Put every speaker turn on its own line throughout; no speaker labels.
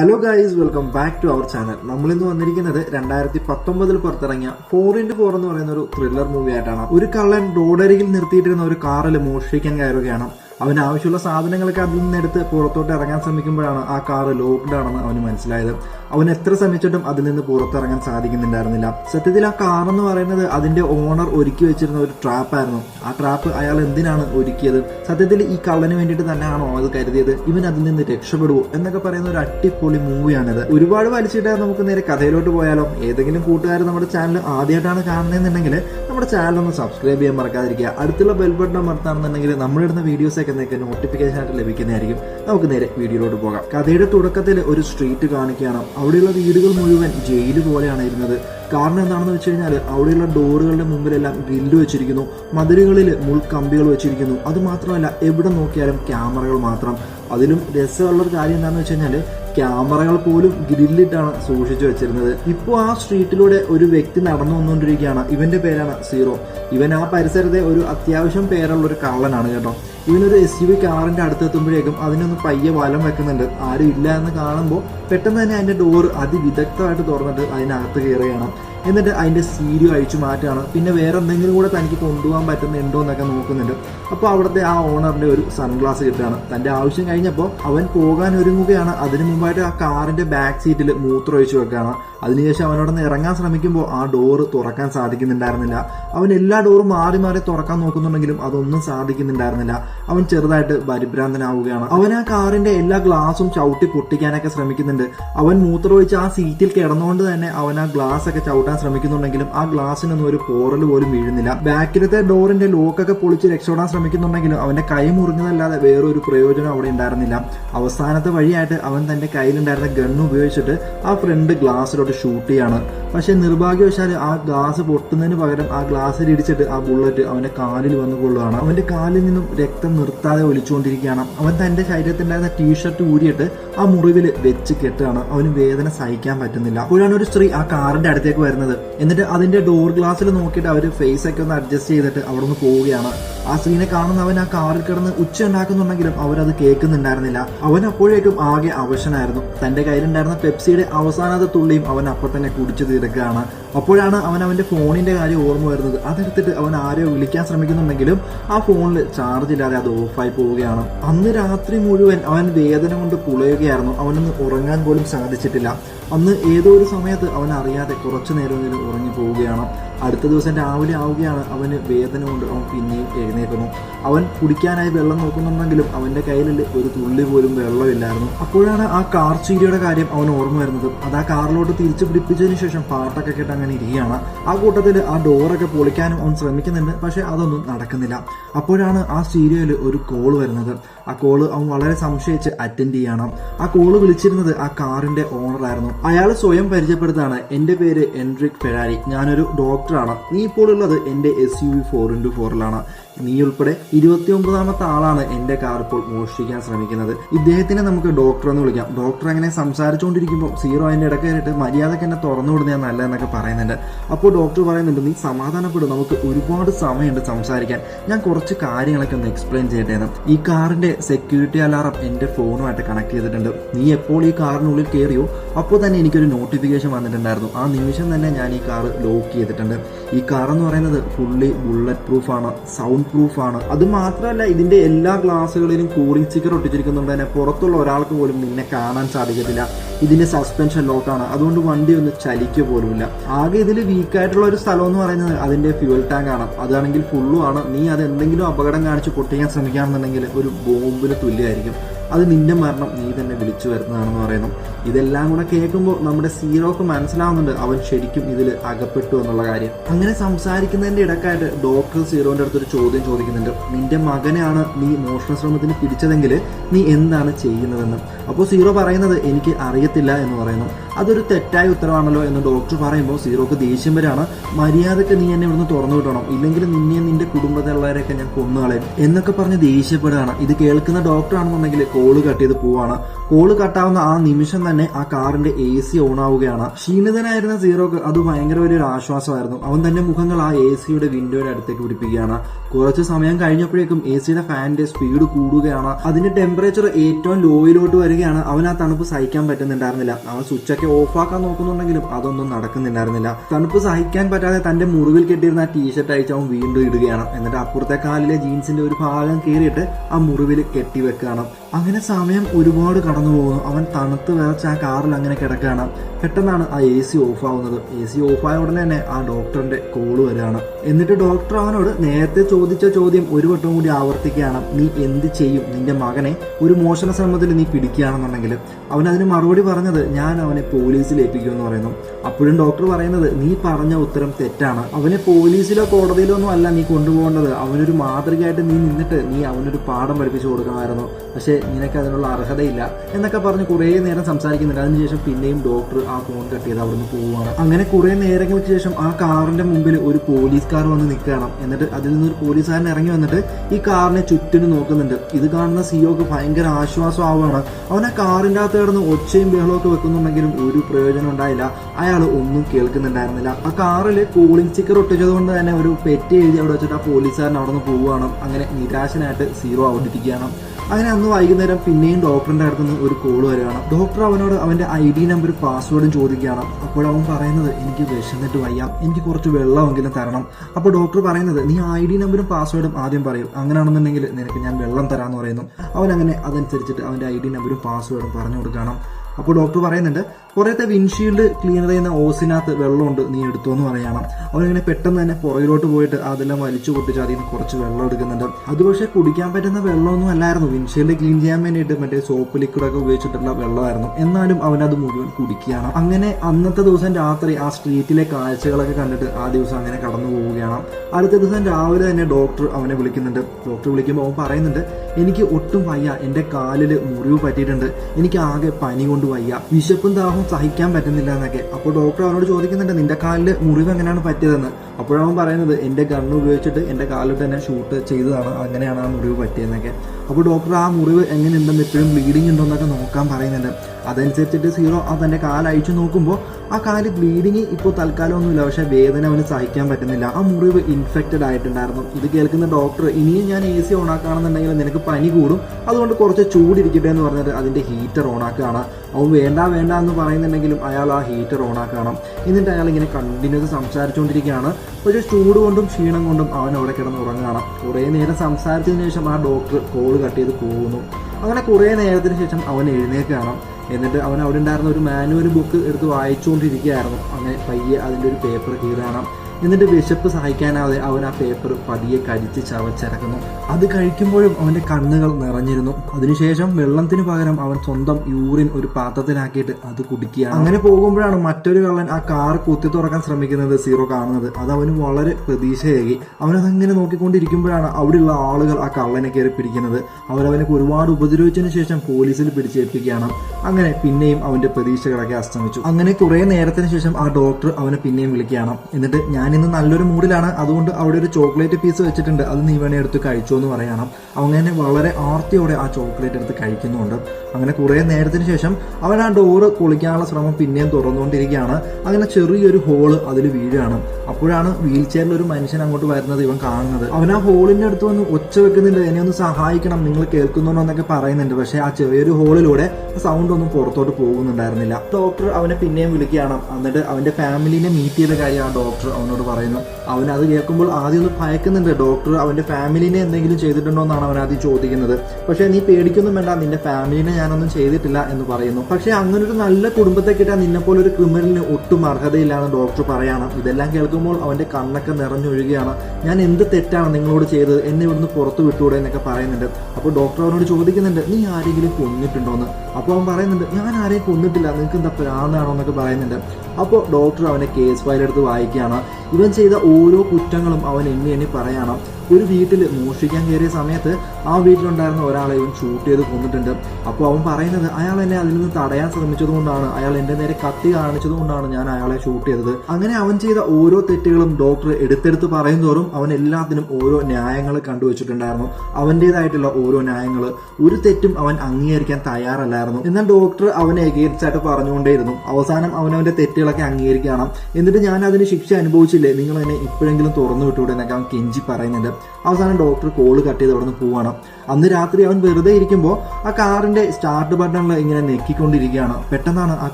Hello guys welcome back to our channel നമ്മളിന്ന് വന്നിരിക്കുന്നത് രണ്ടായിരത്തി പത്തൊമ്പതിൽ പുറത്തിറങ്ങിയ ഫോർ ഇന്റു ഫോർ എന്ന് പറയുന്ന ഒരു ത്രില്ലർ മൂവി ആയിട്ടാണ്. ഒരു കള്ളൻ റോഡരികിൽ നിർത്തിയിട്ടിരുന്ന ഒരു കാറിൽ മോഷ്ടിക്കാൻ കയറുകയാണ്. അവന് ആവശ്യമുള്ള സാധനങ്ങളൊക്കെ അതിൽ നിന്നെടുത്ത് പുറത്തോട്ട് ഇറങ്ങാൻ ശ്രമിക്കുമ്പോഴാണ് ആ കാർ ലോക്ക്ഡ് ആണെന്ന് അവന് മനസ്സിലായത്. അവൻ എത്ര ശ്രമിച്ചിട്ടും അതിൽ നിന്ന് പുറത്തിറങ്ങാൻ സാധിക്കുന്നുണ്ടായിരുന്നില്ല. സത്യത്തിൽ ആ കാർ എന്ന് പറയുന്നത് അതിന്റെ ഓണർ ഒരുക്കി വെച്ചിരുന്ന ഒരു ട്രാപ്പായിരുന്നു ആ ട്രാപ്പ് അയാൾ എന്തിനാണ് ഒരുക്കിയത്? സത്യത്തിൽ ഈ കള്ളന് വേണ്ടിയിട്ട് തന്നെയാണോ അത് കരുതിയത്? ഇവൻ അതിൽ നിന്ന് രക്ഷപ്പെടുവോ? എന്നൊക്കെ പറയുന്ന ഒരു അടിപൊളി മൂവിയാണിത്. ഒരുപാട് വലിച്ചിട്ട് നമുക്ക് നേരെ കഥയിലോട്ട് പോയാലോ? ഏതെങ്കിലും കൂട്ടുകാർ നമ്മുടെ ചാനൽ ആദ്യമായിട്ടാണ് കാണുന്നതെന്നുണ്ടെങ്കിൽ നമ്മുടെ ചാനൽ ഒന്ന് സബ്സ്ക്രൈബ് ചെയ്യാൻ മറക്കാതിരിക്കുക. അടുത്തുള്ള ബെൽ ബട്ടൺ അമർത്താണെന്നുണ്ടെങ്കിൽ നമ്മളിടുന്ന വീഡിയോസ് ഒക്കെ നിങ്ങൾക്ക് നോട്ടിഫിക്കേഷൻ ആയിട്ട് ലഭിക്കുന്നതായിരിക്കും. നമുക്ക് നേരെ വീഡിയോയിലോട്ട് പോകാം. കഥയുടെ തുടക്കത്തിൽ ഒരു സ്ട്രീറ്റ് കാണിക്കുകയാണ്. അവിടെയുള്ള വീടുകൾ മുഴുവൻ ജയിൽ പോലെയാണ് ഇരുന്നത്. കാരണം എന്താണെന്ന് വെച്ച് കഴിഞ്ഞാൽ അവിടെയുള്ള ഡോറുകളുടെ മുമ്പിലെല്ലാം ഗ്രില്ല് വെച്ചിരിക്കുന്നു. മതിലുകളിൽ മുൾക്കമ്പികൾ വെച്ചിരിക്കുന്നു. അത് മാത്രമല്ല എവിടെ നോക്കിയാലും ക്യാമറകൾ മാത്രം. അതിലും രസമുള്ള ഒരു കാര്യം എന്താണെന്ന് വെച്ച് കഴിഞ്ഞാൽ ക്യാമറകൾ പോലും ഗ്രില്ലിട്ടാണ് സൂക്ഷിച്ചു വെച്ചിരുന്നത്. ഇപ്പോൾ ആ സ്ട്രീറ്റിലൂടെ ഒരു വ്യക്തി നടന്നു വന്നുകൊണ്ടിരിക്കുകയാണ്. ഇവന്റെ പേരാണ് സീറോ. ഇവൻ ആ പരിസരത്തെ ഒരു അത്യാവശ്യം പേരുള്ള ഒരു കള്ളനാണ് കേട്ടോ. ഇവനൊരു എസ് യു വി കാറിന്റെ അടുത്തെത്തുമ്പോഴേക്കും അതിനൊന്ന് പയ്യെ വലം വെക്കുന്നുണ്ട്. ആരും ഇല്ല എന്ന് കാണുമ്പോൾ പെട്ടെന്ന് തന്നെ അതിന്റെ ഡോർ അതിവിദഗ്ധമായിട്ട് തുറന്നിട്ട് അതിനകത്ത് കയറുകയാണ് എന്നിട്ട് അതിന്റെ സീരിയോ അഴിച്ചു മാറ്റുകയാണ്. പിന്നെ വേറെ എന്തെങ്കിലും കൂടെ തനിക്ക് കൊണ്ടുപോകാൻ പറ്റുന്നുണ്ടോ എന്നൊക്കെ നോക്കുന്നുണ്ട്. അപ്പോൾ അവിടുത്തെ ആ ഓണറിന്റെ ഒരു സൺഗ്ലാസ് കിട്ടുകയാണ്. തന്റെ ആവശ്യം കഴിഞ്ഞപ്പോൾ അവൻ പോകാൻ ഒരുങ്ങുകയാണ്. അതിനു മുമ്പായിട്ട് ആ കാറിന്റെ ബാക്ക് സീറ്റിൽ മൂത്രം ഒഴിച്ചു വെക്കുകയാണ്. അതിനുശേഷം അവനോട് ഇറങ്ങാൻ ശ്രമിക്കുമ്പോൾ ആ ഡോറ് തുറക്കാൻ സാധിക്കുന്നുണ്ടായിരുന്നില്ല. അവൻ എല്ലാ ഡോറും മാറി മാറി തുറക്കാൻ നോക്കുന്നുണ്ടെങ്കിലും അതൊന്നും സാധിക്കുന്നുണ്ടായിരുന്നില്ല. അവൻ ചെറുതായിട്ട് പരിഭ്രാന്തനാവുകയാണ്. അവൻ ആ കാറിന്റെ എല്ലാ ഗ്ലാസും ചവിട്ടി പൊട്ടിക്കാനൊക്കെ ശ്രമിക്കുന്നുണ്ട്. അവൻ മൂത്രം ഒഴിച്ച് ആ സീറ്റിൽ കിടന്നുകൊണ്ട് തന്നെ അവൻ ആ ഗ്ലാസ് ഒക്കെ ചവിട്ടാൻ ശ്രമിക്കുന്നുണ്ടെങ്കിലും ആ ഗ്ലാസ്സിനൊന്നും ഒരു പോറൽ പോലും വീഴുന്നില്ല. ബാക്കിലത്തെ ഡോറിന്റെ ലോക്കൊക്കെ പൊളിച്ച് രക്ഷപ്പെടാൻ ശ്രമിക്കുന്നുണ്ടെങ്കിലും അവന്റെ കൈ മുറിഞ്ഞതല്ലാതെ വേറൊരു പ്രയോജനം അവിടെ ഉണ്ടായിരുന്നില്ല. അവസാനത്തെ വഴിയായിട്ട് അവൻ തന്റെ കയ്യിലുണ്ടായിരുന്ന ഗണ്ണ് ഉപയോഗിച്ചിട്ട് ആ ഫ്രണ്ട് ഗ്ലാസ്സിലോട്ട് ഷൂട്ട് ചെയ്യാണ്. പക്ഷെ നിർഭാഗ്യവശാൽ ആ ഗ്ലാസ് പൊട്ടുന്നതിന് പകരം ആ ഗ്ലാസ്സിൽ ഇടിച്ചിട്ട് ആ ബുള്ളറ്റ് അവന്റെ കാലിൽ വന്നു കൊള്ളുകയാണ്. അവന്റെ കാലിൽ നിന്നും രക്തം നിർത്താതെ ഒലിച്ചുകൊണ്ടിരിക്കുകയാണ്. അവൻ തന്റെ ശരീരത്തിന്റെ ടീഷർട്ട് ഊരിയിട്ട് ആ മുറിവിൽ വെച്ച് കെട്ടുകയാണ്. അവന് വേദന സഹിക്കാൻ പറ്റുന്നില്ല. അപ്പോഴാണ് ഒരു സ്ത്രീ ആ കാറിന്റെ അടുത്തേക്ക് വരുന്നത്. എന്നിട്ട് അതിന്റെ ഡോർ ഗ്ലാസ്സിൽ നോക്കിയിട്ട് അവർ ഫേസ് ഒക്കെ ഒന്ന് അഡ്ജസ്റ്റ് ചെയ്തിട്ട് അവിടെ നിന്ന് പോവുകയാണ്. ആ സീനെ കാണുന്ന അവൻ ആ കാറിൽ കിടന്ന് ഉച്ച ഉണ്ടാക്കുന്നുണ്ടെങ്കിലും അവരത് കേൾക്കുന്നുണ്ടായിരുന്നില്ല. അവൻ അപ്പോഴേക്കും ആകെ അവശനായിരുന്നു. തന്റെ കയ്യിലുണ്ടായിരുന്ന പെപ്സിയുടെ അവസാനത്തെ തുള്ളിയും അവൻ അപ്പൊ തന്നെ കുടിച്ചു തീർക്കുകയാണ്. അപ്പോഴാണ് അവൻ അവന്റെ ഫോണിന്റെ കാര്യം ഓർമ്മ വരുന്നത്. അതെടുത്തിട്ട് അവൻ ആരെയോ വിളിക്കാൻ ശ്രമിക്കുന്നുണ്ടെങ്കിലും ആ ഫോണിൽ ചാർജ് ഇല്ലാതെ അത് ഓഫായി പോവുകയാണ്. അന്ന് രാത്രി മുഴുവൻ അവൻ വേദന കൊണ്ട് പുളയുകയായിരുന്നു. അവനൊന്ന് ഉറങ്ങാൻ പോലും സാധിച്ചിട്ടില്ല. അന്ന് ഏതോ ഒരു സമയത്ത് അവൻ അറിയാതെ കുറച്ചു നേരമെങ്കിലും ഉറങ്ങി പോവുകയാണ്. അടുത്ത ദിവസം രാവിലെ ആവുകയാണ് അവന് വേദന കൊണ്ട് അവൻ പിന്നെയും എഴുന്നേക്കുന്നു അവൻ കുടിക്കാനായി വെള്ളം നോക്കുന്നുണ്ടെങ്കിലും അവന്റെ കയ്യിൽ ഒരു തുള്ളി പോലും വെള്ളമില്ലായിരുന്നു. അപ്പോഴാണ് ആ കാർ ചീരിയുടെ കാര്യം അവൻ ഓർമ്മ വരുന്നത്. അത് ആ കാറിലോട്ട് തിരിച്ചു പിടിപ്പിച്ചതിന് ശേഷം പാട്ടൊക്കെ കേട്ട് അങ്ങനെ ഇരിക്കുകയാണ്. ആ കൂട്ടത്തിൽ ആ ഡോറൊക്കെ പൊളിക്കാനും അവൻ ശ്രമിക്കുന്നുണ്ട് പക്ഷെ അതൊന്നും നടക്കുന്നില്ല. അപ്പോഴാണ് ആ സ്റ്റീരിയോയിൽ ഒരു കോൾ വരുന്നത്. ആ കോൾ അവൻ വളരെ സംശയിച്ച് അറ്റൻഡ് ചെയ്യണം. ആ കോൾ വിളിച്ചിരുന്നത് ആ കാറിന്റെ ഓണറായിരുന്നു അയാൾ സ്വയം പരിചയപ്പെടുത്താണ് എന്റെ പേര് എൻട്രിക് ഫെരാരി ഞാനൊരു ഡോക്ടറാണ് നീ ഇപ്പോൾ ഉള്ളത് എന്റെ എസ് യു ഫോർ ഇന്റു ഫോറിലാണ് നീ ഉൾപ്പെടെ ഇരുപത്തി ഒമ്പതാമത്തെ ആളാണ് എന്റെ കാർ ഇപ്പോൾ മോഷ്ടിക്കാൻ ശ്രമിക്കുന്നത്. ഇദ്ദേഹത്തിനെ നമുക്ക് ഡോക്ടർ എന്ന് വിളിക്കാം. ഡോക്ടർ അങ്ങനെ സംസാരിച്ചുകൊണ്ടിരിക്കുമ്പോൾ സീറോ അതിന്റെ ഇടയ്ക്ക് കയറിയിട്ട് മര്യാദയ്ക്ക് എന്നെ തുറന്നു വിടുന്നതാണ് നല്ല എന്നൊക്കെ പറയുന്നുണ്ട്. അപ്പോൾ ഡോക്ടർ പറയുന്നുണ്ട് നീ സമാധാനപ്പെടും നമുക്ക് ഒരുപാട് സമയമുണ്ട് സംസാരിക്കാൻ. ഞാൻ കുറച്ച് കാര്യങ്ങളൊക്കെ ഒന്ന് എക്സ്പ്ലെയിൻ ചെയ്യട്ടെ ഈ കാറിന്റെ സെക്യൂരിറ്റി അലാറം എന്റെ ഫോണുമായിട്ട് കണക്ട് ചെയ്തിട്ടുണ്ട്. നീ എപ്പോൾ ഈ കാറിനുള്ളിൽ കയറിയോ അപ്പോൾ തന്നെ എനിക്കൊരു നോട്ടിഫിക്കേഷൻ വന്നിട്ടുണ്ടായിരുന്നു. ആ നിമിഷം തന്നെ ഞാൻ ഈ കാർ ലോക്ക് ചെയ്തിട്ടുണ്ട്. ഈ കാർ എന്ന് പറയുന്നത് ഫുള്ളി ബുള്ളറ്റ് പ്രൂഫ് ആണ്. സൗണ്ട് പ്രൂഫ് ആണ്. അത് മാത്രമല്ല ഇതിന്റെ എല്ലാ ഗ്ലാസുകളിലും കൂളിംഗ് സ്റ്റിക്കർ ഒട്ടിച്ചിരിക്കുന്നുണ്ട് തന്നെ. പുറത്തുള്ള ഒരാൾക്ക് പോലും നിന്നെ കാണാൻ സാധിക്കത്തില്ല. ഇതിന്റെ സസ്പെൻഷൻ ലോക്ക് ആണ്. അതുകൊണ്ട് വണ്ടി ഒന്ന് ചലിക്കുക പോലുമില്ല. ആകെ ഇതിൽ വീക്കായിട്ടുള്ള ഒരു സ്ഥലം എന്ന് പറയുന്നത് അതിന്റെ ഫ്യൂൽ ടാങ്ക് ആണ്. അതാണെങ്കിൽ ഫുള്ളും ആണ്. നീ അത് എന്തെങ്കിലും അപകടം കാണിച്ച് പൊട്ടിക്കാൻ ശ്രമിക്കുകയാണെന്നുണ്ടെങ്കിൽ ഒരു ബോംബിന് തുല്യമായിരിക്കും. അത് നിന്റെ മരണം നീ തന്നെ വിളിച്ചു വരുന്നതാണെന്ന് പറയുന്നു. ഇതെല്ലാം കൂടെ കേൾക്കുമ്പോൾ നമ്മുടെ സീറോക്ക് മനസ്സിലാവുന്നുണ്ട് അവൻ ശരിക്കും ഇതിൽ അകപ്പെട്ടു എന്നുള്ള കാര്യം. അങ്ങനെ സംസാരിക്കുന്നതിന്റെ ഇടക്കായിട്ട് ഡോക്ടർ സീറോന്റെ അടുത്തൊരു ചോദ്യം ചോദിക്കുന്നുണ്ട്. നിന്റെ മകനെയാണ് നീ മോഷണ ശ്രമത്തിന് പിടിച്ചതെങ്കിൽ നീ എന്താണ് ചെയ്യുന്നതെന്ന്? അപ്പോൾ സീറോ പറയുന്നത് എനിക്ക് അറിയത്തില്ല എന്ന് പറയുന്നു. അതൊരു തെറ്റായ ഉത്തരവാണല്ലോ എന്ന് ഡോക്ടർ പറയുമ്പോൾ സീറോക്ക് ദേഷ്യം വരാണ്. മര്യാദയ്ക്ക് നീ എന്നെ ഇവിടുന്ന് തുറന്നു വിട്ടണം ഇല്ലെങ്കിൽ നിന്നെ നിന്റെ കുടുംബത്തിലുള്ളവരെയൊക്കെ ഞാൻ കൊന്നുകളയും എന്നൊക്കെ പറഞ്ഞ് ദേഷ്യപ്പെടുകയാണ്. ഇത് കേൾക്കുന്ന ഡോക്ടർ ആണെന്നുണ്ടെങ്കിൽ കോൾ കട്ട് ചെയ്ത് പോവാണ്. കോൾ കട്ടാവുന്ന ആ നിമിഷം തന്നെ ആ കാറിന്റെ എ സി ഓൺ ആവുകയാണ്. ക്ഷീണിതനായിരുന്ന സീറോക്ക് അത് ഭയങ്കര വലിയൊരു ആശ്വാസമായിരുന്നു. അവൻ തന്റെ മുഖങ്ങൾ ആ എ സിയുടെ വിൻഡോയുടെ അടുത്തേക്ക് പിടിപ്പിക്കുകയാണ്. കുറച്ച് സമയം കഴിഞ്ഞപ്പോഴേക്കും എ സിയുടെ ഫാനിന്റെ സ്പീഡ് കൂടുകയാണ്. അതിന്റെ ടെമ്പറേച്ചർ ഏറ്റവും ലോയിലോട്ട് വരികയാണ്. അവൻ ആ തണുപ്പ് സഹിക്കാൻ പറ്റുന്നുണ്ടായിരുന്നില്ല. അവൻ സ്വിച്ചൊക്കെ ഓഫാക്കാൻ നോക്കുന്നുണ്ടെങ്കിലും അതൊന്നും നടക്കുന്നുണ്ടായിരുന്നില്ല തണുപ്പ് സഹിക്കാൻ പറ്റാതെ തന്റെ മുറിവിൽ കെട്ടിയിരുന്ന ആ ടീഷർട്ട് അയച്ച് അവൻ വീണ്ടും ഇടുകയാണ്. എന്നിട്ട് അപ്പുറത്തെ കാലിലെ ജീൻസിന്റെ ഒരു ഭാഗം കീറിയിട്ട് ആ മുറിവിൽ കെട്ടിവെക്കുകയാണ്. അങ്ങനെ സമയം ഒരുപാട് കടന്നു പോകുന്നു. അവൻ തണുത്ത് വിറച്ച് ആ കാറിൽ അങ്ങനെ കിടക്കുകയാണ്. പെട്ടെന്നാണ് ആ എ സി ഓഫ് ആവുന്നത് എ സി ഓഫ് ആയ ഉടനെ തന്നെ ആ ഡോക്ടറിന്റെ കോൾ വരികയാണ്. എന്നിട്ട് ഡോക്ടർ അവനോട് നേരത്തെ ചോദിച്ച ചോദ്യം ഒരു വട്ടം കൂടി ആവർത്തിക്കുകയാണ്. നീ എന്ത് ചെയ്യും? നിന്റെ മകനെ ഒരു മോഷണ ശ്രമത്തിൽ നീ പിടിക്കുകയാണെന്നുണ്ടെങ്കിൽ. അവൻ അതിന് മറുപടി പറഞ്ഞത് ഞാൻ അവനെ പോലീസിൽ ഏൽപ്പിക്കുമെന്ന് പറയുന്നു. അപ്പോഴും ഡോക്ടർ പറയുന്നത് നീ പറഞ്ഞ ഉത്തരം തെറ്റാണ്. അവനെ പോലീസിലോ കോടതിയിലോ ഒന്നും അല്ല നീ കൊണ്ടുപോകേണ്ടത്. അവനൊരു മാതൃകയായിട്ട് നീ നിന്നിട്ട് നീ അവനൊരു പാഠം പഠിപ്പിച്ചു കൊടുക്കണമായിരുന്നു. പക്ഷേ നിനക്ക് അതിനുള്ള അർഹതയില്ല എന്നൊക്കെ പറഞ്ഞ് കുറേ നേരം സംസാരിക്കുന്നുണ്ട്. അതിനുശേഷം പിന്നെയും ഡോക്ടർ ആ ഫോൺ കട്ട് ചെയ്ത് അവിടുന്ന് പോവുകയാണ്. അങ്ങനെ കുറേ നേരങ്ങൾക്ക് ശേഷം ആ കാറിന്റെ മുമ്പിൽ ഒരു പോലീസ് കാർ വന്ന് നിൽക്കണം എന്നിട്ട് അതിൽ നിന്നൊരു പോലീസുകാരൻ ഇറങ്ങി വന്നിട്ട് ഈ കാറിനെ ചുറ്റിനും നോക്കുന്നുണ്ട്. ഇത് കാണുന്ന സിഒക്ക് ഭയങ്കര ആശ്വാസം ആവുകയാണ്. അവൻ ആ കാറിന്റെ അകത്ത് കിടന്ന് ഒച്ചയും ബഹളവും ഒക്കെ വെക്കുന്നുണ്ടെങ്കിലും ഒരു പ്രയോജനം ഉണ്ടായില്ല. അയാൾ ഒന്നും കേൾക്കുന്നുണ്ടായിരുന്നില്ല. ആ കാറിൽ കൂളിംഗ് സ്റ്റിക്കർ ഒട്ടിച്ചത് കൊണ്ട് തന്നെ ഒരു പെറ്റി എഴുതി അവിടെ വെച്ചിട്ട് ആ പോലീസുകാരൻ അവിടെ നിന്ന് പോവുകയാണ്. അങ്ങനെ നിരാശനായിട്ട് സീറോ അവതരിപ്പിക്കുകയാണ് അങ്ങനെ അന്ന് വൈകുന്നേരം പിന്നെയും ഡോക്ടറിന്റെ അടുത്ത് നിന്ന് ഒരു കോൾ വരികയാണ്. ഡോക്ടർ അവനോട് അവന്റെ ഐ ഡി നമ്പർ പാസ്വേഡും ചോദിക്കുകയാണ്. അപ്പോൾ അവൻ പറയുന്നത് എനിക്ക് വിശന്നിട്ട് വയ്യാം. എനിക്ക് കുറച്ച് വെള്ളമെങ്കിലും തരണം. അപ്പോൾ ഡോക്ടർ പറയുന്നത് നീ ഐ ഡി നമ്പറും പാസ്വേഡും ആദ്യം പറയും. അങ്ങനെയാണെന്നുണ്ടെങ്കിൽ നിനക്ക് ഞാൻ വെള്ളം തരാമെന്ന് പറയുന്നു. അവൻ അങ്ങനെ അതനുസരിച്ചിട്ട് അവന്റെ ഐ ഡി നമ്പറും പാസ്വേഡും പറഞ്ഞു കൊടുക്കണം അപ്പോൾ ഡോക്ടർ പറയുന്നുണ്ട് കുറേത്തെ വിൻഷീൽഡ് ക്ലീനർ ചെയ്യുന്ന ഓസിനകത്ത് വെള്ളമുണ്ട് നീ എടുത്തു എന്ന് പറയണം. അവനിങ്ങനെ പെട്ടെന്ന് തന്നെ പുറകിലോട്ട് പോയിട്ട് അതെല്ലാം വലിച്ചു പൊട്ടിച്ച് അതിൽ നിന്ന് കുറച്ച് വെള്ളം എടുക്കുന്നുണ്ട്. അത് പക്ഷേ കുടിക്കാൻ പറ്റുന്ന വെള്ളമൊന്നും അല്ലായിരുന്നു. വിൻഷീൽഡ് ക്ലീൻ ചെയ്യാൻ വേണ്ടിയിട്ട് മറ്റേ സോപ്പ് ലിക്വിഡൊക്കെ ഉപയോഗിച്ചിട്ടുള്ള വെള്ളമായിരുന്നു. എന്നാലും അവനത് മുഴുവൻ കുടിക്കുകയാണ്. അങ്ങനെ അന്നത്തെ ദിവസം രാത്രി ആ സ്ട്രീറ്റിലെ കാഴ്ചകളൊക്കെ കണ്ടിട്ട് ആ ദിവസം അങ്ങനെ കടന്നു പോവുകയാണ്. അടുത്ത ദിവസം രാവിലെ തന്നെ ഡോക്ടർ അവനെ വിളിക്കുന്നുണ്ട്. ഡോക്ടർ വിളിക്കുമ്പോൾ അവൻ പറയുന്നുണ്ട് എനിക്ക് ഒട്ടും വയ്യ. എന്റെ കാലിൽ മുറിവ് പറ്റിയിട്ടുണ്ട്. എനിക്ക് ആകെ പനി കൊണ്ട് വയ്യ. വിശപ്പും ദാഹവും സഹിക്കാൻ പറ്റുന്നില്ല എന്നൊക്കെ. അപ്പോൾ ഡോക്ടർ അവനോട് ചോദിക്കുന്നുണ്ട് നിന്റെ കാലിൽ മുറിവ് എങ്ങനെയാണ് പറ്റിയതെന്ന്? അപ്പോഴവൻ പറയുന്നത് എന്റെ ഗണ്ണ് ഉപയോഗിച്ചിട്ട് എന്റെ കാലിൽ തന്നെ ഷൂട്ട് ചെയ്തതാണ് അങ്ങനെയാണ് ആ മുറിവ് പറ്റിയതെന്നൊക്കെ. അപ്പോൾ ഡോക്ടർ ആ മുറിവ് എങ്ങനെയുണ്ടെന്ന് എപ്പോഴും ബ്ലീഡിങ് ഉണ്ടോ എന്നൊക്കെ നോക്കാൻ പറയുന്നുണ്ട്. അതനുസരിച്ചിട്ട് സീറോ ആ തന്റെ കാൽ അഴിച്ചു നോക്കുമ്പോൾ ആ കാൽ ബ്ലീഡിങ് ഇപ്പോൾ തൽക്കാലം ഒന്നുമില്ല പക്ഷേ വേദന അവന് സഹിക്കാൻ പറ്റുന്നില്ല. ആ മുറിവ് ഇൻഫെക്റ്റഡ് ആയിട്ടുണ്ടായിരുന്നു. ഇത് കേൾക്കുന്ന ഡോക്ടർ ഇനിയും ഞാൻ എ സി ഓണാക്കുകയാണെന്നുണ്ടെങ്കിൽ നിനക്ക് പനി കൂടും. അതുകൊണ്ട് കുറച്ച് ചൂടിരിക്കട്ടെ എന്ന് പറഞ്ഞിട്ട് അതിന്റെ ഹീറ്റർ ഓണാക്കുകയാണ്. അവൻ വേണ്ട വേണ്ട എന്ന് പറയുന്നുണ്ടെങ്കിലും അയാൾ ആ ഹീറ്റർ ഓണാക്കണം എന്നിട്ട് അയാൾ ഇങ്ങനെ കണ്ടിന്യൂസ് സംസാരിച്ചുകൊണ്ടിരിക്കുകയാണ്. പക്ഷേ ചൂട് കൊണ്ടും ക്ഷീണം കൊണ്ടും അവൻ അവിടെ കിടന്ന് ഉറങ്ങുകയാണ്. കുറേ നേരം സംസാരിച്ചതിന് ശേഷം ആ ഡോക്ടർ കോൾ കട്ട് ചെയ്ത് പോകുന്നു. അങ്ങനെ കുറേ നേരത്തിന് ശേഷം അവൻ എഴുന്നേക്കുകയാണ് എന്നിട്ട് അവൻ അവിടെ ഉണ്ടായിരുന്ന ഒരു മാനുവൽ ബുക്ക് എടുത്ത് വായിച്ചുകൊണ്ടിരിക്കുകയായിരുന്നു. അങ്ങനെ പയ്യെ അതിന്റെ ഒരു പേപ്പർ കീറുകയാണ് എന്നിട്ട് വിശപ്പ് സഹിക്കാനാവാതെ അവൻ ആ പേപ്പർ പതിയെ കടിച്ച് ചവച്ചിറക്കുന്നു അത് കഴിക്കുമ്പോഴും അവന്റെ കണ്ണുകൾ നിറഞ്ഞിരുന്നു. അതിനുശേഷം വെള്ളത്തിന് പകരം അവൻ സ്വന്തം യൂറിൻ ഒരു പാത്രത്തിലാക്കിയിട്ട് അത് കുടിക്കുകയാണ്. അങ്ങനെ പോകുമ്പോഴാണ് മറ്റൊരു കള്ളൻ ആ കാർ കുത്തി തുറക്കാൻ ശ്രമിക്കുന്നത് സീറോ കാണുന്നത്. അത് അവന് വളരെ പ്രതീക്ഷയായി അവനതങ്ങനെ നോക്കിക്കൊണ്ടിരിക്കുമ്പോഴാണ് അവിടെയുള്ള ആളുകൾ ആ കള്ളനെ കയറി പിടിക്കുന്നത്. അവരവനെ ഒരുപാട് ഉപദ്രവിച്ചതിന് ശേഷം പോലീസിൽ പിടിച്ചേൽപ്പിക്കുകയാണ്. അങ്ങനെ പിന്നെയും അവന്റെ പ്രതീക്ഷകളൊക്കെ അസ്തമിച്ചു. അങ്ങനെ കുറെ നേരത്തിന് ശേഷം ആ ഡോക്ടർ അവനെ പിന്നെയും വിളിക്കുകയാണ്. എന്നിട്ട് ഞാൻ ഇന്ന് നല്ലൊരു മൂഡിലാണ്. അതുകൊണ്ട് അവിടെ ഒരു ചോക്ലേറ്റ് പീസ് വെച്ചിട്ടുണ്ട്. അത് നീ വേണേ എടുത്ത് കഴിച്ചോ എന്ന് പറയണം. അങ്ങനെ വളരെ ആർത്തിയോടെ ആ ചോക്ലേറ്റ് എടുത്ത് കഴിക്കുന്നുണ്ട്. അങ്ങനെ കുറേ നേരത്തിന് ശേഷം അവൻ ആ ഡോറ് കുളിക്കാനുള്ള ശ്രമം പിന്നെയും തുറന്നുകൊണ്ടിരിക്കുകയാണ് അങ്ങനെ ചെറിയൊരു ഹോൾ അതിൽ വീഴുകയാണ് അപ്പോഴാണ് വീൽ ചെയറിൽ ഒരു മനുഷ്യൻ അങ്ങോട്ട് വരുന്നത് ഇവൻ കാണുന്നത്. അവൻ ആ ഹോളിന്റെ അടുത്ത് വന്ന് ഒച്ച വെക്കുന്നുണ്ട്. എന്നെ ഒന്ന് സഹായിക്കണം. നിങ്ങൾ കേൾക്കുന്നുണ്ടോ എന്നൊക്കെ പറയുന്നുണ്ട്. പക്ഷേ ആ ചെറിയൊരു ഹോളിലൂടെ സൗണ്ട് ഒന്നും പുറത്തോട്ട് പോകുന്നുണ്ടായിരുന്നില്ല. ഡോക്ടർ അവനെ പിന്നെയും വിളിക്കുകയാണ്. എന്നിട്ട് അവന്റെ ഫാമിലിനെ മീറ്റ് ചെയ്ത കാര്യം ആ ഡോക്ടർ അവനോട് പറയുന്നു. അവൻ അത് കേൾക്കുമ്പോൾ ആദ്യം ഒന്ന് ഭയക്കുന്നുണ്ട്. ഡോക്ടർ അവന്റെ ഫാമിലിനെ എന്തെങ്കിലും ചെയ്തിട്ടുണ്ടോ എന്നാണ് അവൻ ആദ്യം ചോദിക്കുന്നത്. പക്ഷേ നീ പേടിക്കൊന്നും വേണ്ട. നിന്റെ ഫാമിലിനെ ഞാനൊന്നും ചെയ്തിട്ടില്ല എന്ന് പറയുന്നു. പക്ഷേ അങ്ങനെ ഒരു നല്ല കുടുംബത്തെ കിട്ടാൻ നിന്നെ പോലെ ഒരു ക്രിമിനലിന് ഒട്ടും അർഹതയില്ല എന്ന് ഡോക്ടർ പറയാണ്. ഇതെല്ലാം കേൾക്കുമ്പോൾ അവന്റെ കണ്ണൊക്കെ നിറഞ്ഞൊഴുകയാണ്. ഞാൻ എന്ത് തെറ്റാണ് നിങ്ങളോട് ചെയ്തത്? എന്നെ ഇവിടുന്ന് പുറത്തു വിട്ടുകൂടെ എന്നൊക്കെ പറയുന്നുണ്ട്. അപ്പോൾ ഡോക്ടർ അവനോട് ചോദിക്കുന്നുണ്ട് നീ ആരെങ്കിലും കൊന്നിട്ടുണ്ടോ എന്ന് അപ്പോൾ അവൻ പറയുന്നുണ്ട് ഞാൻ ആരെയും കൊന്നിട്ടില്ല. നിങ്ങൾക്ക് എന്താ പ്രാന്താണോ? എന്നൊക്കെ പറയുന്നുണ്ട്. അപ്പോൾ ഡോക്ടർ അവനെ കേസ് ഫയൽ എടുത്ത് വായിക്കുകയാണ്. ഇവൻ ചെയ്ത ഓരോ കുറ്റങ്ങളും അവൻ എണ്ണി എണ്ണി പറയണം. ഒരു വീട്ടിൽ മോഷ്ടിക്കാൻ കയറിയ സമയത്ത് ആ വീട്ടിലുണ്ടായിരുന്ന ഒരാളെ ഇവൻ ഷൂട്ട് ചെയ്ത് കൊന്നിട്ടുണ്ട്. അപ്പോൾ അവൻ പറയുന്നത് അയാൾ എന്നെ അതിൽ നിന്ന് തടയാൻ ശ്രമിച്ചതുകൊണ്ടാണ് അയാൾ എന്റെ നേരെ കത്തി കാണിച്ചതുകൊണ്ടാണ് ഞാൻ അയാളെ ഷൂട്ട് ചെയ്തത്. അങ്ങനെ അവൻ ചെയ്ത ഓരോ തെറ്റുകളും ഡോക്ടർ എടുത്തെടുത്ത് പറയും തോറും അവൻ എല്ലാത്തിനും ഓരോ ന്യായങ്ങൾ കണ്ടുവച്ചിട്ടുണ്ടായിരുന്നു. അവന്റെതായിട്ടുള്ള ഓരോ ന്യായങ്ങൾ. ഒരു തെറ്റും അവൻ അംഗീകരിക്കാൻ തയ്യാറല്ലായിരുന്നു. എന്നാൽ ഡോക്ടർ അവനെ ഏകീകരിച്ചായിട്ട് പറഞ്ഞുകൊണ്ടേയിരുന്നു. അവസാനം അവനവന്റെ തെറ്റുകളൊക്കെ അംഗീകരിക്കണം എന്നിട്ട് ഞാൻ അതിന് ശിക്ഷ അനുഭവിച്ചില്ലേ? നിങ്ങൾ എന്നെ ഇപ്പോഴെങ്കിലും തുറന്നു വിട്ടൂടെ എന്നൊക്കെ അവൻ കെഞ്ചി പറയുന്നുണ്ട്. അവസാനം ഡോക്ടർ കോൾ കട്ട് ചെയ്ത് അവിടെ നിന്ന് പോവാണ്. അന്ന് രാത്രി അവൻ വെറുതെ ഇരിക്കുമ്പോൾ ആ കാറിന്റെ സ്റ്റാർട്ട് ബട്ടണിൽ ഇങ്ങനെ നെക്കിക്കൊണ്ടിരിക്കുകയാണ് പെട്ടെന്നാണ് ആ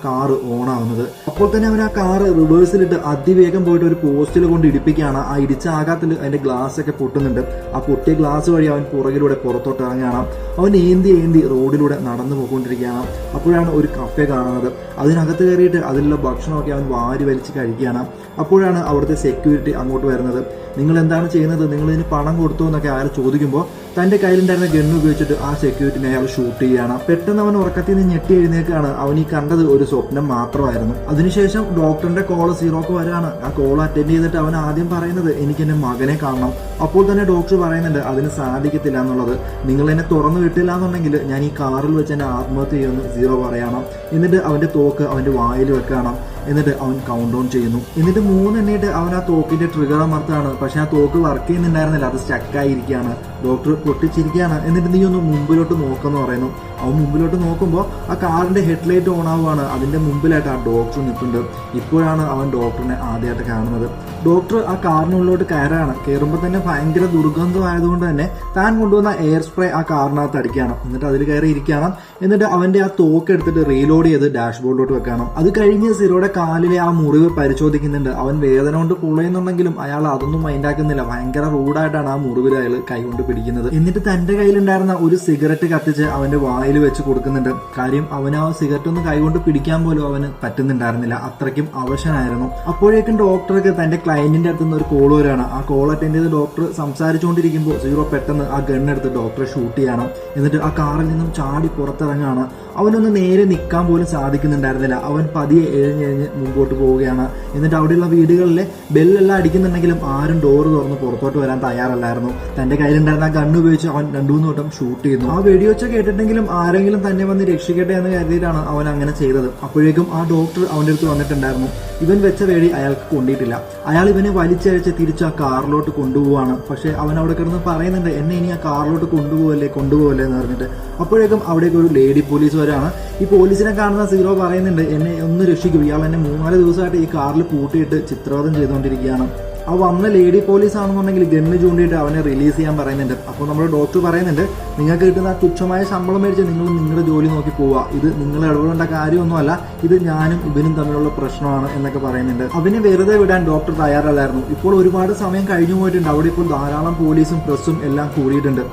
കാറ് ഓൺ ആവുന്നത്. അപ്പോൾ തന്നെ അവൻ ആ കാറ് റിവേഴ്സിലിട്ട് അതിവേഗം പോയിട്ട് ഒരു പോസ്റ്റിൽ കൊണ്ട് ഇടിപ്പിക്കുകയാണ്. ആ ഇടിച്ച ആഘാത്തിൽ അതിന്റെ ഗ്ലാസ് ഒക്കെ പൊട്ടുന്നുണ്ട്. ആ പൊട്ടിയ ഗ്ലാസ് വഴി അവൻ പുറകിലൂടെ പുറത്തോട്ട് ഇറങ്ങുകയാണ്. അവൻ ഏന്തി ഏന്തി റോഡിലൂടെ നടന്നു പോയിക്കൊണ്ടിരിക്കുകയാണ്. അപ്പോഴാണ് ഒരു കഫെ കാണുന്നത്. അതിനകത്ത് കയറിയിട്ട് അതിലുള്ള ഭക്ഷണമൊക്കെ അവൻ വാരി വലിച്ച് കഴിക്കുകയാണ്. അപ്പോഴാണ് അവിടുത്തെ സെക്യൂരിറ്റി അങ്ങോട്ട് വരുന്നത്. നിങ്ങൾ എന്താണ് ചെയ്യുന്നത്? നിങ്ങൾ ഇതിന് പണം കൊടുത്തു എന്നൊക്കെ ആരും ചോദിക്കുമ്പോൾ തന്റെ കയ്യിലുണ്ടായിരുന്ന ഗണ്ണ് ഉപയോഗിച്ചിട്ട് ആ സെക്യൂരിറ്റിനെ അയാൾ ഷൂട്ട് ചെയ്യുകയാണ്. പെട്ടെന്ന് അവൻ ഉറക്കത്തിൽ നിന്ന് ഞെട്ടി എഴുന്നേക്കാണ് അവൻ ഈ കണ്ടത് ഒരു സ്വപ്നം മാത്രമായിരുന്നു. അതിനുശേഷം ഡോക്ടറിന്റെ കോൾ സീറോക്ക് വരാണ് ആ കോൾ അറ്റൻഡ് ചെയ്തിട്ട് അവൻ ആദ്യം പറയുന്നത് എനിക്ക് എന്റെ മകനെ കാണണം. അപ്പോൾ തന്നെ ഡോക്ടർ പറയുന്നുണ്ട് അതിന് സാധിക്കത്തില്ല എന്നുള്ളത്. നിങ്ങൾ എന്നെ തുറന്നു വിട്ടില്ല എന്നുണ്ടെങ്കിൽ ഞാൻ ഈ കാറിൽ വെച്ച് എന്നെ ആത്മഹത്യ ചെയ്യുമെന്ന് സീറോ പറയണം. എന്നിട്ട് അവന്റെ തോക്ക് അവന്റെ വായിൽ വെക്കണം എന്നിട്ട് അവൻ കൗണ്ട് ഡൗൺ ചെയ്യുന്നു. എന്നിട്ട് മൂന്നെണ്ണിട്ട് അവൻ ആ തോക്കിന്റെ ട്രിഗർ അമർത്താണ് പക്ഷെ ആ തോക്ക് വർക്ക് ചെയ്യുന്നുണ്ടായിരുന്നില്ല. അത് സ്റ്റക്കായിരിക്കുകയാണ് ഡോക്ടർ പൊട്ടിച്ചിരിക്കുകയാണ്. എന്നിട്ട് നീ ഒന്ന് മുമ്പിലോട്ട് നോക്കെന്ന് പറയുന്നു. അവൻ മുമ്പിലോട്ട് നോക്കുമ്പോൾ ആ കാറിന്റെ ഹെഡ്ലൈറ്റ് ഓൺ ആവുകയാണ് അതിന്റെ മുമ്പിലായിട്ട് ആ ഡോക്ടർ നിൽക്കുന്നുണ്ട് ഇപ്പോഴാണ് അവൻ ഡോക്ടറിനെ ആദ്യമായിട്ട് കാണുന്നത്. ഡോക്ടർ ആ കാറിനുള്ളിലോട്ട് കയറാണ്. കയറുമ്പോൾ തന്നെ ഭയങ്കര ദുർഗന്ധം ആയതുകൊണ്ട് തന്നെ താൻ കൊണ്ടുവന്ന എയർ സ്പ്രേ ആ കാറിനകത്ത് അടിക്കണം. എന്നിട്ട് അതിൽ കയറി ഇരിക്കണം. എന്നിട്ട് അവന്റെ ആ തോക്ക് എടുത്തിട്ട് റീലോഡ് ചെയ്ത് ഡാഷ്ബോർഡിലോട്ട് വെക്കണം. അത് കഴിഞ്ഞ് സിറോയുടെ കാലിലെ ആ മുറിവ് പരിശോധിക്കുന്നുണ്ട്. അവൻ വേദന കൊണ്ട് പുളയുന്നുണ്ടെങ്കിലും അയാൾ അതൊന്നും മൈൻഡാക്കുന്നില്ല ഭയങ്കര റൂഡായിട്ടാണ് ആ മുറിവിൽ അയാൾ കൈകൊണ്ട് പിടിക്കുന്നത്. എന്നിട്ട് തന്റെ കയ്യിലുണ്ടായിരുന്ന ഒരു സിഗരറ്റ് കത്തിച്ച് അവന്റെ വായിൽ വെച്ച് കൊടുക്കുന്നുണ്ട്. കാര്യം അവൻ ആ സിഗരറ്റ് ഒന്ന് കൈകൊണ്ട് പിടിക്കാൻ പോലും അവന് പറ്റുന്നുണ്ടായിരുന്നില്ല. അത്രയ്ക്കും അവശനായിരുന്നു. അപ്പോഴേക്കും ഡോക്ടർക്ക് തന്റെ ക്ലയന്റിന്റെ അടുത്ത് നിന്ന് ഒരു കോൾ വരികയാണ്. ആ കോൾ അറ്റൻഡ് ചെയ്ത് ഡോക്ടർ സംസാരിച്ചുകൊണ്ടിരിക്കുമ്പോൾ സീറോ പെട്ടെന്ന് ആ ഗണ്ണെടുത്ത് ഡോക്ടറെ ഷൂട്ട് ചെയ്യണം. എന്നിട്ട് ആ കാറിൽ നിന്നും ചാടി പുറത്തിറങ്ങുകയാണ്. അവനൊന്ന് നേരെ നിൽക്കാൻ പോലും സാധിക്കുന്നുണ്ടായിരുന്നില്ല. അവൻ പതിയെ എഴുഞ്ഞെഴുഞ്ഞ് മുമ്പോട്ട് പോവുകയാണ്. എന്നിട്ട് അവിടെയുള്ള വീടുകളിലെ ബെല്ലെല്ലാം അടിക്കുന്നുണ്ടെങ്കിലും ആരും ഡോറ് തുറന്ന് പുറത്തോട്ട് വരാൻ തയ്യാറല്ലായിരുന്നു. തന്റെ കയ്യിലുണ്ടായിരുന്ന ആ ഗണ്ണ് ഉപയോഗിച്ച് അവൻ രണ്ടു മൂന്ന് വട്ടം ഷൂട്ട് ചെയ്യുന്നു. ആ വെടിവെച്ച കേട്ടിട്ടെങ്കിലും ആരെങ്കിലും തന്നെ വന്ന് രക്ഷിക്കട്ടെ എന്ന് കരുതിയിട്ടാണ് അവൻ അങ്ങനെ ചെയ്തത്. അപ്പോഴേക്കും ആ ഡോക്ടർ അവന്റെ അടുത്ത് വന്നിട്ടുണ്ടായിരുന്നു. ഇവൻ വെച്ച വേടി അയാൾക്ക് കൊണ്ടിട്ടില്ല. അയാൾ ഇവനെ വലിച്ചഴിച്ച് തിരിച്ച് ആ കാറിലോട്ട് കൊണ്ടുപോവാണ്. പക്ഷെ അവൻ അവിടെ കിടന്ന് പറയുന്നുണ്ട് എന്നെ ഇനി ആ കാറിലോട്ട് കൊണ്ടുപോകല്ലേ കൊണ്ടുപോകല്ലേ എന്ന് പറഞ്ഞിട്ട്. അപ്പോഴേക്കും അവിടേക്ക് ഒരു ലേഡി പോലീസ് വരാണ്. ഈ പോലീസിനെ കാണുന്ന സീറോ പറയുന്നുണ്ട് എന്നെ ഒന്ന് രക്ഷിക്കും. ഇയാൾ എന്നെ മൂന്നാൽ ദിവസമായിട്ട് ഈ കാറിൽ പൂട്ടിയിട്ട് ചിത്രവധം ചെയ്തുകൊണ്ടിരിക്കുകയാണ്. ആ വന്ന ലേഡി പോലീസ് ആണെന്നുണ്ടെങ്കിൽ ഗണ്ണ് ചൂണ്ടിയിട്ട് അവനെ റിലീസ് ചെയ്യാൻ പറയുന്നുണ്ട്. അപ്പോൾ നമ്മുടെ ഡോക്ടർ പറയുന്നുണ്ട് നിങ്ങൾക്ക് കിട്ടുന്ന ആ തുച്ഛമായ ശമ്പളം മേടിച്ച് നിങ്ങൾ നിങ്ങളുടെ ജോലി നോക്കി പോവുക. ഇത് നിങ്ങൾ ഇടപെടേണ്ട കാര്യമൊന്നുമല്ല ഇത് ഞാനും ഇവനും തമ്മിലുള്ള പ്രശ്നമാണ് എന്നൊക്കെ പറയുന്നുണ്ട്. അവനെ വെറുതെ വിടാൻ ഡോക്ടർ തയ്യാറല്ലായിരുന്നു. ഇപ്പോൾ ഒരുപാട് സമയം കഴിഞ്ഞു പോയിട്ടുണ്ട്. അവിടെ ഇപ്പോൾ ധാരാളം പോലീസും പ്രസ്സും എല്ലാം കൂടിയിട്ടുണ്ട്.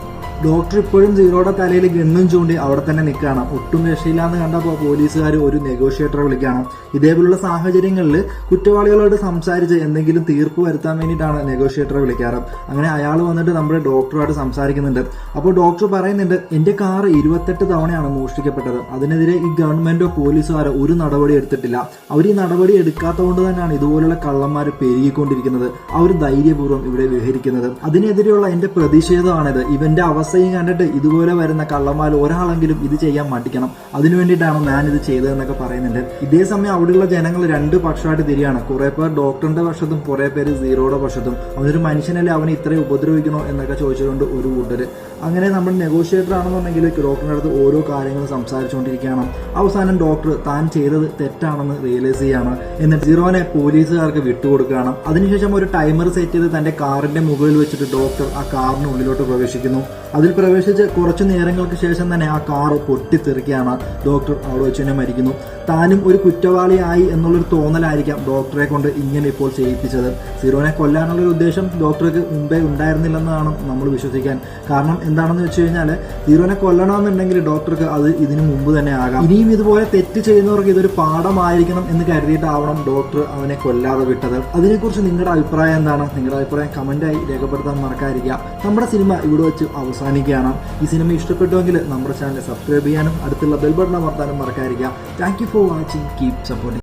ഡോക്ടർ ഇപ്പോഴും സീറോയുടെ തലയിൽ ഗണ്ണും ചൂണ്ടി അവിടെ തന്നെ നിൽക്കുകയാണ്. ഒട്ടും രക്ഷയില്ലാന്ന് കണ്ടപ്പോൾ പോലീസുകാർ ഒരു നെഗോഷിയേറ്ററെ വിളിക്കുകയാണ്. ഇതേപോലുള്ള സാഹചര്യങ്ങളിൽ കുറ്റവാളികളോട് സംസാരിച്ച് എന്തെങ്കിലും തീർപ്പ് വരുത്താൻ വേണ്ടിയിട്ടാണ് നെഗോഷിയേറ്ററെ വിളിക്കാറ്. അങ്ങനെ അയാൾ വന്നിട്ട് നമ്മുടെ ഡോക്ടറുമായിട്ട് സംസാരിക്കുന്നുണ്ട്. അപ്പോൾ ഡോക്ടർ പറയുന്നുണ്ട് എന്റെ കാർ ഇരുപത്തെട്ട് തവണയാണ് മോഷ്ടിക്കപ്പെട്ടത്. അതിനെതിരെ ഈ ഗവൺമെന്റോ പോലീസുകാരോ ഒരു നടപടി എടുത്തിട്ടില്ല. അവർ ഈ നടപടി എടുക്കാത്തതുകൊണ്ട് തന്നെയാണ് ഇതുപോലുള്ള കള്ളന്മാർ പെരുകിക്കൊണ്ടിരിക്കുന്നത്. അവർ ധൈര്യപൂർവം ഇവിടെ വിഹരിക്കുന്നത്. അതിനെതിരെയുള്ള എന്റെ പ്രതിഷേധമാണിത്. ഇവന്റെ അവസ്ഥയും കണ്ടിട്ട് ഇതുപോലെ വരുന്ന കള്ളന്മാർ ഒരാളെങ്കിലും ഇത് ചെയ്യാൻ മടിക്കണം. അതിനു വേണ്ടിയിട്ടാണ് ഞാൻ ഇത് ചെയ്തതെന്നൊക്കെ പറയുന്നുണ്ട്. ഇതേ സമയം അവിടെയുള്ള ജനങ്ങൾ രണ്ട് പക്ഷമായിട്ട് തിരിയാണ്. കുറെ പേർ ഡോക്ടറിന്റെ പക്ഷത്തും കുറെ പേര് സീറോയുടെ പക്ഷത്തും. അവനൊരു മനുഷ്യനല്ലേ അവനെ ഇത്രയും ഉപദ്രവിക്കണോ എന്നൊക്കെ ചോദിച്ചുകൊണ്ട് ഒരു കൂട്ടര്. അങ്ങനെ നമ്മൾ നെഗോഷിയേറ്റർ ആണെന്നുണ്ടെങ്കിൽ ഡോക്ടറിന്റെ അടുത്ത് ഓരോ കാര്യങ്ങൾ സംസാരിച്ചുകൊണ്ടിരിക്കുകയാണ്. അവസാനം ഡോക്ടർ താൻ ചെയ്തത് തെറ്റാണെന്ന് റിയലൈസ് ചെയ്യാണ്. എന്നിട്ട് സീറോനെ പോലീസുകാർക്ക് വിട്ടുകൊടുക്കുകയാണ്. അതിനുശേഷം ഒരു ടൈമർ സെറ്റ് ചെയ്ത് തന്റെ കാറിന്റെ മുകളിൽ വെച്ചിട്ട് ഡോക്ടർ ആ കാറിന് ഉള്ളിലോട്ട് പ്രവേശിക്കുന്നു. അതിൽ പ്രവേശിച്ച് കുറച്ചു നേരങ്ങൾക്ക് ശേഷം തന്നെ ആ കാർ പൊട്ടിത്തെറിക്കുകയാണ് ഡോക്ടർ അവിടെ വെച്ച് തന്നെ മരിക്കുന്നു. താനും ഒരു കുറ്റവാളിയായി എന്നുള്ളൊരു തോന്നലായിരിക്കാം ഡോക്ടറെ കൊണ്ട് ഇങ്ങനെ ഇപ്പോൾ ചെയ്യിപ്പിച്ചത്. സീറോനെ കൊല്ലാനുള്ള ഒരു ഉദ്ദേശം ഡോക്ടർക്ക് മുമ്പേ ഉണ്ടായിരുന്നില്ലെന്നാണ് നമ്മൾ വിശ്വസിക്കാൻ. കാരണം എന്താണെന്ന് വെച്ച് കഴിഞ്ഞാൽ സീറോനെ കൊല്ലണമെന്നുണ്ടെങ്കിൽ ഡോക്ടർക്ക് അത് ഇതിനു മുമ്പ് തന്നെ ആകാം. ഇനിയും ഇതുപോലെ തെറ്റ് ചെയ്യുന്നവർക്ക് ഇതൊരു പാഠമായിരിക്കണം എന്ന് കരുതിയിട്ടാവണം ഡോക്ടർ അവനെ കൊല്ലാതെ വിട്ടത്. അതിനെക്കുറിച്ച് നിങ്ങളുടെ അഭിപ്രായം എന്താണ്? നിങ്ങളുടെ അഭിപ്രായം കമന്റായി രേഖപ്പെടുത്താൻ മറക്കാതിരിക്കുക. നമ്മുടെ സിനിമ ഇവിടെ വെച്ച് അവസാനിക്കുകയാണ്. ഈ സിനിമ ഇഷ്ടപ്പെട്ടുവെങ്കിൽ നമ്മുടെ ചാനൽ സബ്സ്ക്രൈബ് ചെയ്യാനും അടുത്തുള്ള ബെൽബട്ടൺ അമർത്താനും മറക്കാതിരിക്കുക. Thank you for watching keep supporting